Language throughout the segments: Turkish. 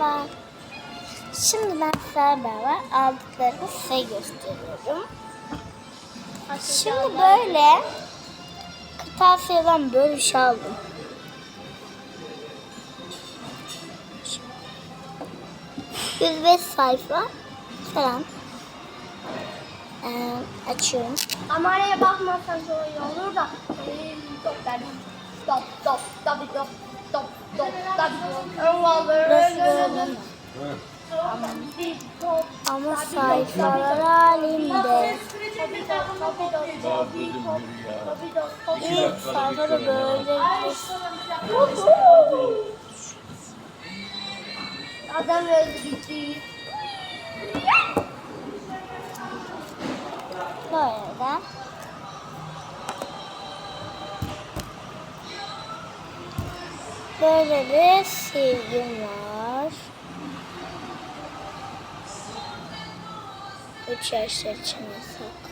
Merhaba. Şimdi ben beraber aldıklarımı size gösteriyorum. Şimdi böyle kırtasiyeden böyle bir şey aldım. 105 sayfa falan. Ee, açıyorum. Kameraya bakmazsan sonra iyi olur da. Ee, Top. Top top top top top Ama sayfalar halinde. İlk sayfada böyle Adam öldü gitti. böyle de. Böyle bir silgim var. Üç yaşlar için yasak.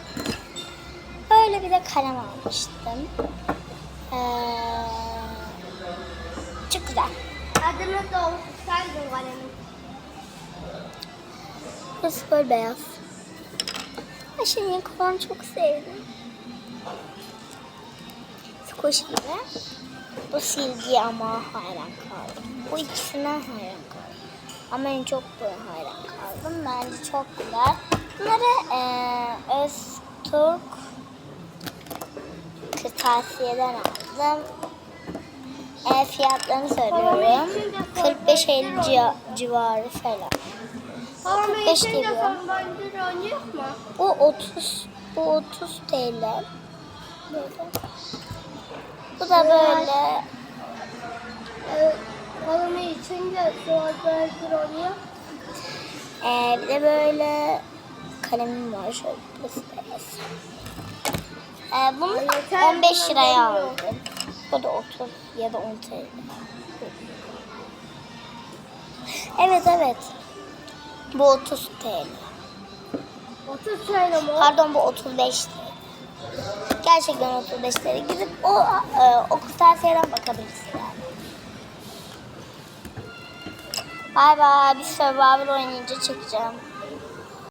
Böyle bir de kalem almıştım. Ee, çok güzel. Adımız da olsun sen de kalemin. Burası böyle beyaz. Şimdi falan çok sevdim. Squishy gibi. Bu silgi ama hayran kaldım. Bu ikisinden hayran kaldım. Ama en çok bu hayran kaldım. Bence çok güzel. Bunları eee Öztürk kırtasiyeden aldım. E, fiyatlarını söylüyorum. 45-50 ci- civarı falan. Tamam 45 içinde geliyor. son bence oynayacak mı? Bu 30 bu 30 TL. Böyle. Bu da böyle Ee, Kalemi içince son bence oynuyor. Ee, bir de böyle kalemim var şöyle beyaz. Ee, bunu yeter, 15 buna liraya aldım. Bu da 30 ya da 10 TL. Evet evet. Bu 30 TL. 30 söyle mi? Pardon bu 35 TL. Gerçekten 35 TL. Gidip o e, o kırtasiyeden bakabilirsin yani. Bay bay. Bir Survivor oynayınca çekeceğim.